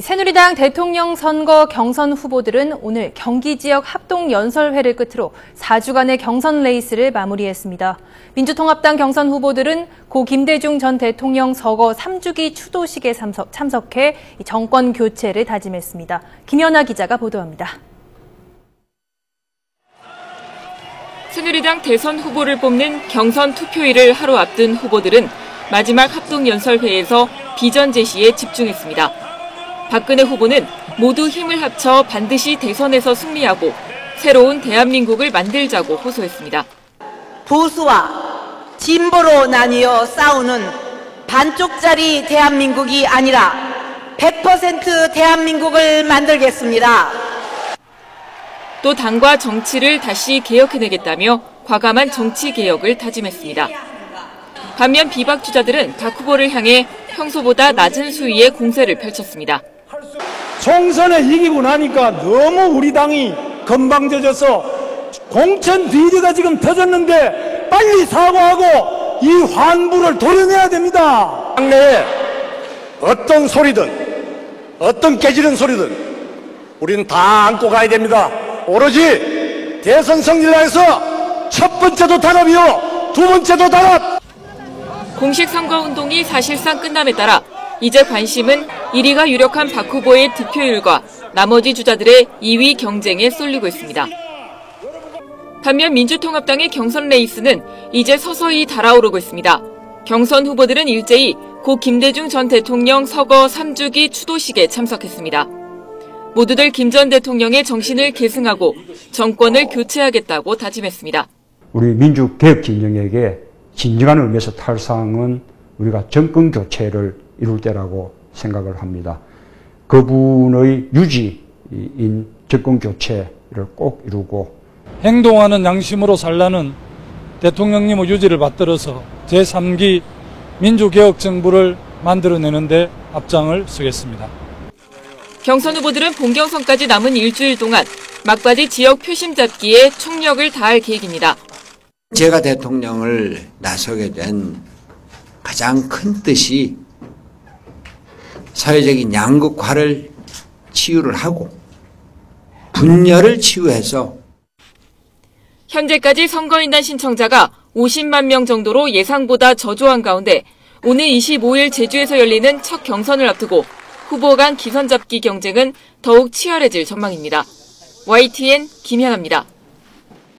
새누리당 대통령 선거 경선 후보들은 오늘 경기 지역 합동 연설회를 끝으로 4주간의 경선 레이스를 마무리했습니다. 민주통합당 경선 후보들은 고 김대중 전 대통령 서거 3주기 추도식에 참석, 해 정권 교체를 다짐했습니다. 김연아 기자가 보도합니다. 새누리당 대선 후보를 뽑는 경선 투표일을 하루 앞둔 후보들은 마지막 합동 연설회에서 비전 제시에 집중했습니다. 박근혜 후보는 모두 힘을 합쳐 반드시 대선에서 승리하고 새로운 대한민국을 만들자고 호소했습니다. 보수와 진보로 나뉘어 싸우는 반쪽짜리 대한민국이 아니라 100% 대한민국을 만들겠습니다. 또 당과 정치를 다시 개혁해내겠다며 과감한 정치 개혁을 다짐했습니다. 반면 비박 주자들은 박 후보를 향해 평소보다 낮은 수위의 공세를 펼쳤습니다. 총선에 이기고 나니까 너무 우리 당이 건방져져서 공천 비리가 지금 터졌는데 빨리 사과하고 이 환부를 도려내야 됩니다. 당내에 어떤 소리든 어떤 깨지는 소리든 우리는 다 안고 가야 됩니다. 오로지 대선 승리를 해서 첫 번째도 단합이요 두 번째도 단합 공식 선거운동이 사실상 끝남에 따라 이제 관심은 1위가 유력한 박 후보의 득표율과 나머지 주자들의 2위 경쟁에 쏠리고 있습니다. 반면 민주통합당의 경선 레이스는 이제 서서히 달아오르고 있습니다. 경선 후보들은 일제히 고 김대중 전 대통령 서거 3주기 추도식에 참석했습니다. 모두들 김 전 대통령의 정신을 계승하고 정권을 교체하겠다고 다짐했습니다. 우리 민주개혁 진영에게 진정한 의미에서 탈상은 우리가 정권 교체를 이룰 때라고 생각을 합니다. 그분의 유지인 정권 교체를 꼭 이루고 행동하는 양심으로 살라는 대통령님의 유지를 받들어서 제3기 민주개혁 정부를 만들어내는데 앞장을 서겠습니다. 경선 후보들은 본경선까지 남은 일주일 동안 막바지 지역 표심 잡기에 총력을 다할 계획입니다. 제가 대통령을 나서게 된 가장 큰 뜻이 사회적인 양극화를 치유를 하고 분열을 치유해서 현재까지 선거인단 신청자가 50만 명 정도로 예상보다 저조한 가운데 오늘 25일 제주에서 열리는 첫 경선을 앞두고 후보 간 기선 잡기 경쟁은 더욱 치열해질 전망입니다. YTN 김현아입니다.